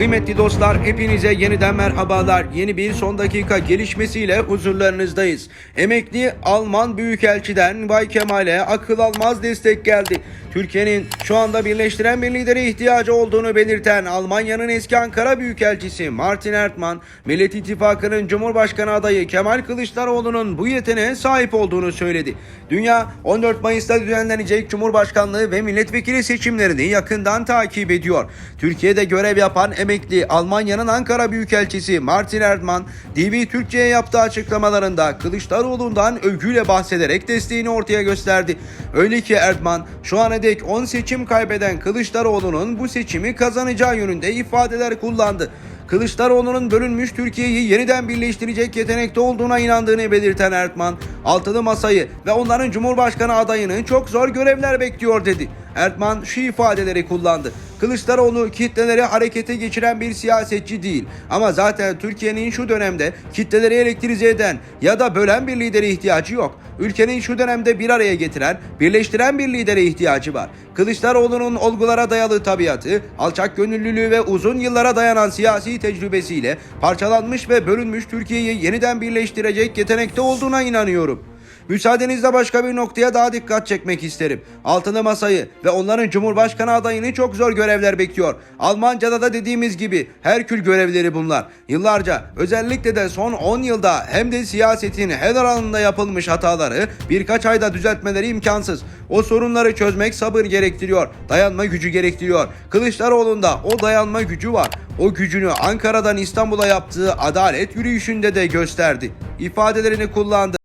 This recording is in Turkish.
Kıymetli dostlar hepinize yeniden merhabalar. Yeni bir son dakika gelişmesiyle huzurlarınızdayız. Emekli Alman Büyükelçiden Bay Kemal'e akıl almaz destek geldi. Türkiye'nin şu anda birleştiren bir lidere ihtiyacı olduğunu belirten Almanya'nın eski Ankara Büyükelçisi Martin Erdmann, Millet İttifakı'nın Cumhurbaşkanı adayı Kemal Kılıçdaroğlu'nun bu yeteneğe sahip olduğunu söyledi. Dünya 14 Mayıs'ta düzenlenecek Cumhurbaşkanlığı ve milletvekili seçimlerini yakından takip ediyor. Türkiye'de görev yapan emekli Almanya'nın Ankara Büyükelçisi Martin Erdmann, DB Türkçe'ye yaptığı açıklamalarında Kılıçdaroğlu'ndan övgüyle bahsederek desteğini ortaya gösterdi. Öyle ki Erdmann şu ana dek 10 seçim kaybeden Kılıçdaroğlu'nun bu seçimi kazanacağı yönünde ifadeler kullandı. Kılıçdaroğlu'nun bölünmüş Türkiye'yi yeniden birleştirecek yetenekte olduğuna inandığını belirten Ertman, altılı masayı ve onların Cumhurbaşkanı adayını çok zor görevler bekliyor dedi. Ertman şu ifadeleri kullandı. Kılıçdaroğlu kitleleri harekete geçiren bir siyasetçi değil. Ama zaten Türkiye'nin şu dönemde kitleleri elektrize eden ya da bölen bir lidere ihtiyacı yok. Ülkenin şu dönemde bir araya getiren, birleştiren bir lidere ihtiyacı var. Kılıçdaroğlu'nun olgulara dayalı tabiatı, alçak gönüllülüğü ve uzun yıllara dayanan siyasi tecrübesiyle parçalanmış ve bölünmüş Türkiye'yi yeniden birleştirecek yetenekte olduğuna inanıyorum. Müsaadenizle başka bir noktaya daha dikkat çekmek isterim. Altılı masayı ve onların Cumhurbaşkanı adayını çok zor görevler bekliyor. Almanca'da da dediğimiz gibi Herkül görevleri bunlar. Yıllarca özellikle de son 10 yılda hem de siyasetin her alanında yapılmış hataları birkaç ayda düzeltmeleri imkansız. O sorunları çözmek sabır gerektiriyor. Dayanma gücü gerektiriyor. Kılıçdaroğlu'nda o dayanma gücü var. O gücünü Ankara'dan İstanbul'a yaptığı adalet yürüyüşünde de gösterdi. İfadelerini kullandı.